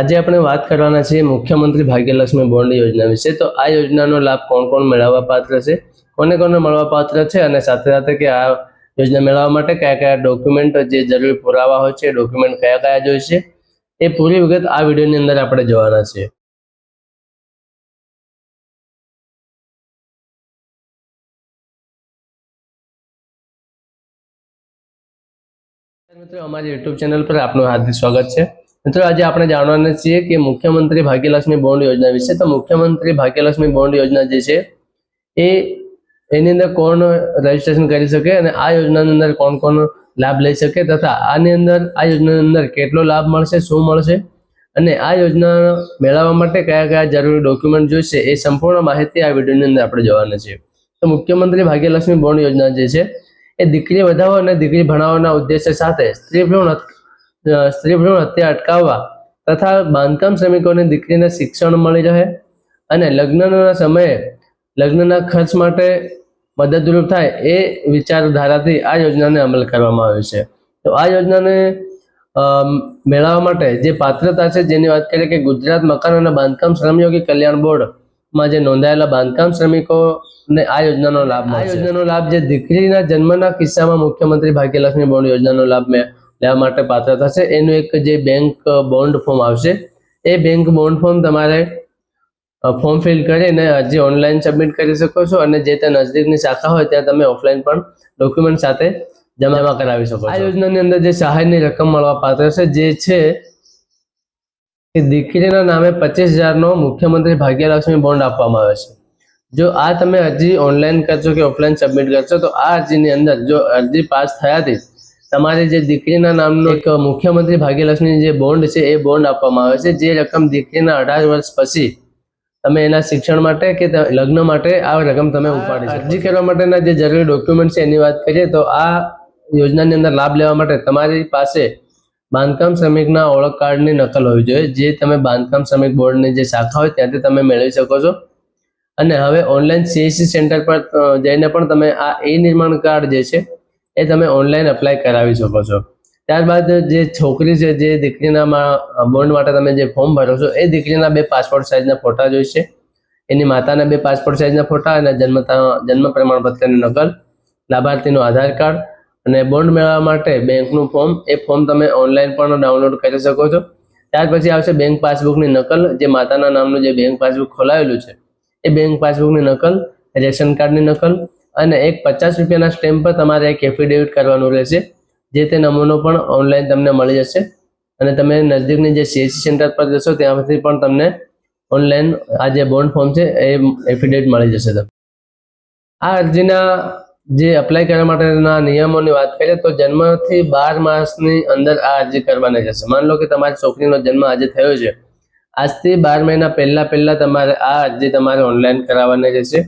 આજે આપણે વાત કરવાના છીએ મુખ્યમંત્રી ભાગ્યલક્ષ્મી બોન્ડ યોજના વિશે. તો આ યોજનાનો લાભ કોણ કોણ મેળવવા પાત્ર છે? કોને કોને મળવા પાત્ર છે? અને સાથે સાથે કે આ યોજના મેળવવા માટે કયા કયા ડોક્યુમેન્ટ જે જરૂરી પુરાવા હોય છે ડોક્યુમેન્ટ કયા કયા જોઈશે, એ પૂરી વિગત આ વિડીયોની અંદર આપણે જોવાના છીએ. મિત્રો, અમારી યુટ્યુબ ચેનલ પર આપનું હાર્દિક સ્વાગત છે. મિત્રો, આજે આપણે જાણવાના છીએ કે મુખ્યમંત્રી ભાગ્યલક્ષ્મી બોન્ડ યોજના વિશે. તો મુખ્યમંત્રી ભાગ્યલક્ષ્મી બોન્ડ યોજના જે છે, એ એની અંદર કોણ રજીસ્ટ્રેશન કરી શકે અને આ યોજનાની અંદર કોણ કોણ લાભ લઈ શકે તથા આની અંદર, આ યોજનાની અંદર કેટલો લાભ મળશે, શું મળશે અને આ યોજના મેળવવા માટે કયા કયા જરૂરી ડોક્યુમેન્ટ જોઈશે, એ સંપૂર્ણ માહિતી આ વિડીયોની અંદર આપણે જોવાના છીએ. તો મુખ્યમંત્રી ભાગ્યલક્ષ્મી બોન્ડ યોજના જે છે, એ દીકરી વધાવો અને દીકરી ભણાવવાના ઉદ્દેશ્ય સાથે સ્ત્રી ભ્રૂણ સ્ત્રી ભ્રૂણ હત્યા અટકાવવા તથા બાંધકામ શ્રમિકોની દીકરીને શિક્ષણ મળી રહે અને લગ્નના સમયે લગ્નના ખર્ચ માટે મદદરૂપ થાય એ વિચારધારાથી આ યોજનાને અમલ કરવામાં આવ્યો છે. તો આ યોજનાને મેળવવા માટે જે પાત્રતા છે જેની વાત કરીએ કે ગુજરાત મકાન અને બાંધકામ શ્રમયોગી કલ્યાણ બોર્ડમાં જે નોંધાયેલા બાંધકામ શ્રમિકોને આ યોજનાનો લાભ આ યોજનાનો લાભ જે દીકરીના જન્મના કિસ્સામાં મુખ્યમંત્રી ભાગ્યલક્ષ્મી બોન્ડ યોજનાનો લાભ મે- લેવા માટે પાત્ર થશે. એનું એક જે બેંક બોન્ડ ફોર્મ આવશે, એ બેંક બોન્ડ ફોર્મ તમારે ફોર્મ ફિલ કરીને અરજી ઓનલાઈન સબમિટ કરી શકો છો અને જે તે નજદીકની શાખા હોય ત્યાં તમે ઓફલાઈન પણ ડોક્યુમેન્ટ સાથે જમા કરાવી શકો આ યોજનાની અંદર જે સહાયની રકમ મળવા પાત્ર છે, જે છે કે દીકરીના નામે પચીસ હજારનો મુખ્યમંત્રી ભાગ્યલક્ષ્મી બોન્ડ આપવામાં આવે છે. જો આ તમે અરજી ઓનલાઈન કરશો કે ઓફલાઈન સબમિટ કરશો, તો આ અરજીની અંદર જો અરજી પાસ થયાથી તમારી જે દીકરીના નામનો એક મુખ્યમંત્રી ભાગ્યલક્ષ્મી જે બોન્ડ છે એ બોન્ડ આપવામાં આવે છે. જે રકમ દીકરીના અઢાર વર્ષ પછી તમે એના શિક્ષણ માટે કે લગ્ન માટે આ રકમ તમે ઉપાડી શકો અરજી કરવા માટેના જે જરૂરી ડોક્યુમેન્ટ છે એની વાત કરીએ તો આ યોજનાની અંદર લાભ લેવા માટે તમારી પાસે બાંધકામ શ્રમિકના ઓળખ કાર્ડની નકલ હોવી જોઈએ. જે તમે બાંધકામ શ્રમિક બોર્ડની જે શાખા હોય ત્યાંથી તમે મેળવી શકો છો. અને હવે ઓનલાઈન સીએસસી સેન્ટર પર જઈને પણ તમે આ એ નિર્માણ કાર્ડ જે છે એ તમે ઓનલાઈન એપ્લાય કરાવી શકો છો. ત્યારબાદ જે છોકરી છે, જે દીકરીના બોન્ડ માટે તમે જે ફોર્મ ભરો છો, એ દીકરીના બે પાસપોર્ટ સાઇઝના ફોટા જોઈશે. એની માતાના બે પાસપોર્ટ સાઇઝના ફોટા અને જન્મ જન્મ પ્રમાણપત્રની નકલ, લાભાર્થીનું આધાર કાર્ડ અને બોન્ડ મેળવવા માટે બેંકનું ફોર્મ એ ફોર્મ તમે ઓનલાઈન પણ ડાઉનલોડ કરી શકો છો. ત્યાર પછી આવશે બેંક પાસબુકની નકલ, જે માતાના નામનું જે બેંક પાસબુક ખોલાવેલું છે, એ બેંક પાસબુકની નકલ રેશન કાર્ડની નકલ અને એક પચાસ રૂપિયાના સ્ટેમ્પ પર તમારે એક એફિડેવિટ કરવાનું રહેશે. જે તે નમૂનો પણ ઓનલાઈન તમને મળી જશે. અને તમે નજદીકની જે સીએસસી સેન્ટર પર જશો, ત્યાંથી પણ તમને ઓનલાઈન આ જે બોન્ડ ફોર્મ છે, એ એફિડેવિટ મળી જશે તમને. આ અરજીના જે અપ્લાય કરવા માટેના નિયમોની વાત કરીએ, તો જન્મથી બાર માસની અંદર આ અરજી કરવાની રહેશે. માન લો કે તમારી છોકરીનો જન્મ આજે થયો છે. આજથી બાર મહિના પહેલા પહેલા તમારે આ અરજી તમારે ઓનલાઈન કરાવવાની રહેશે.